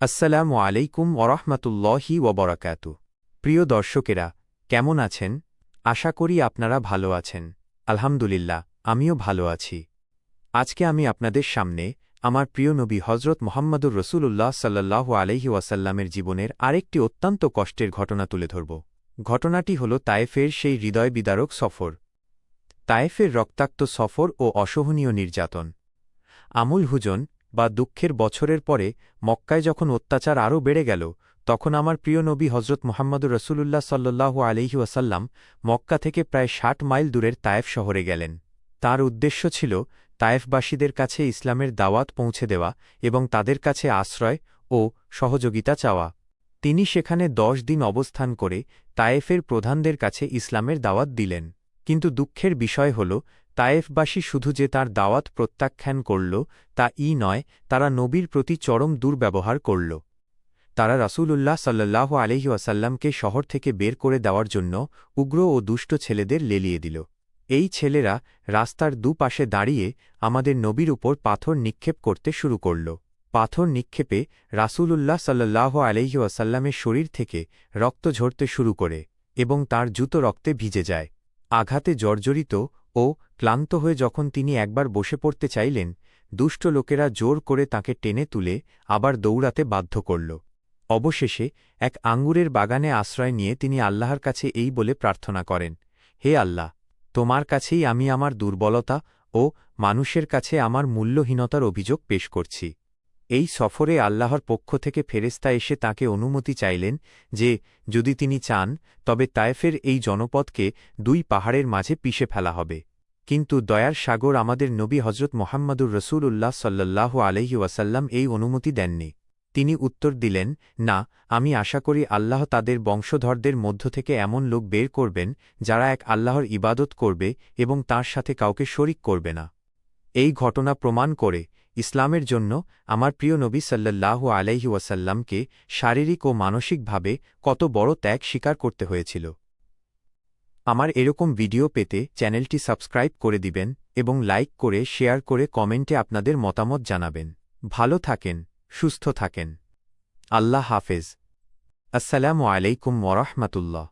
আসসালামু আলাইকুম ওরহমতুল্লাহি ওবরাকাত। প্রিয় দর্শকেরা, কেমন আছেন? আশা করি আপনারা ভালো আছেন। আলহামদুলিল্লাহ, আমিও ভালো আছি। আজকে আমি আপনাদের সামনে আমার প্রিয় নবী হজরত মোহাম্মদুর রসুল্লাহ সাল্লাহ আলহি ওয়াসাল্লামের জীবনের আরেকটি অত্যন্ত কষ্টের ঘটনা তুলে ধরব। ঘটনাটি হল তায়েফের সেই হৃদয় বিদারক সফর। তায়েফের রক্তাক্ত সফর ও অসহনীয় নির্যাতন। আমুল হুজন বা দুঃখের বছরের পরে মক্কায় যখন অত্যাচার আরও বেড়ে গেল, তখন আমার প্রিয় নবী হজরত মোহাম্মদুর রসুলুল্লাহ সাল্লু আলহি ওয়াসাল্লাম মক্কা থেকে প্রায় ষাট মাইল দূরের তায়েফ শহরে গেলেন। তার উদ্দেশ্য ছিল তায়েফবাসীদের কাছে ইসলামের দাওয়াত পৌঁছে দেওয়া এবং তাদের কাছে আশ্রয় ও সহযোগিতা চাওয়া। তিনি সেখানে দশ দিন অবস্থান করে তায়েফের প্রধানদের কাছে ইসলামের দাওয়াত দিলেন। কিন্তু দুঃখের বিষয় হল তায়েফবাসী শুধু যে তার দাওয়াত প্রত্যাখ্যান করল, তা ই নয়, তারা নবীর প্রতি চরম দুর্ব্যবহার করল। তারা রাসূলুল্লাহ সাল্লাহ আলহি আসাল্লামকে শহর থেকে বের করে দেওয়ার জন্য উগ্র ও দুষ্ট ছেলেদের লেলিয়ে দিল। এই ছেলেরা রাস্তার দুপাশে দাঁড়িয়ে আমাদের নবীর উপর পাথর নিক্ষেপ করতে শুরু করল। পাথর নিক্ষেপে রাসূলুল্লাহ সাল্লাহ আলহি আসাল্লামের শরীর থেকে রক্ত ঝরতে শুরু করে এবং তার জুতো রক্তে ভিজে যায়। আঘাতে জর্জরিত ও ক্লান্ত হয়ে যখন তিনি একবার বসে পড়তে চাইলেন, দুষ্ট লোকেরা জোর করে তাকে টেনে তুলে আবার দৌড়াতে বাধ্য করল। অবশেষে এক আঙ্গুরের বাগানে আশ্রয় নিয়ে তিনি আল্লাহর কাছে এই বলে প্রার্থনা করেন, হে আল্লাহ, তোমার কাছেই আমি আমার দুর্বলতা ও মানুষের কাছে আমার মূল্যহীনতার অভিযোগ পেশ করছি। এই সফরে আল্লাহর পক্ষ থেকে ফেরেস্তা এসে তাকে অনুমতি চাইলেন যে, যদি তিনি চান, তবে তায়েফের এই জনপদকে দুই পাহাড়ের মাঝে পিষে ফেলা হবে। কিন্তু দয়ার সাগর আমাদের নবী হজরত মোহাম্মদুর রসুল উল্লাহ সাল্লাহ আলহি ওয়াসাল্লাম এই অনুমতি দেননি। তিনি উত্তর দিলেন, না, আমি আশা করি আল্লাহ তাদের বংশধরদের মধ্য থেকে এমন লোক বের করবেন, যারা এক আল্লাহর ইবাদত করবে এবং তার সাথে কাউকে শরিক করবে না। এই ঘটনা প্রমাণ করে ইসলামের জন্য আমার প্রিয় নবী সাল্লাহ আলাইহি ওয়াসাল্লামকে শারীরিক ও মানসিকভাবে কত বড় ত্যাগ স্বীকার করতে হয়েছিল। আমার এরকম ভিডিও পেতে চ্যানেলটি সাবস্ক্রাইব করে দিবেন এবং লাইক করে শেয়ার করে কমেন্টে আপনাদের মতামত জানাবেন। ভালো থাকেন, সুস্থ থাকেন। আল্লাহ হাফেজ। আসসালামু আলাইকুম ওরহমতুল্লাহ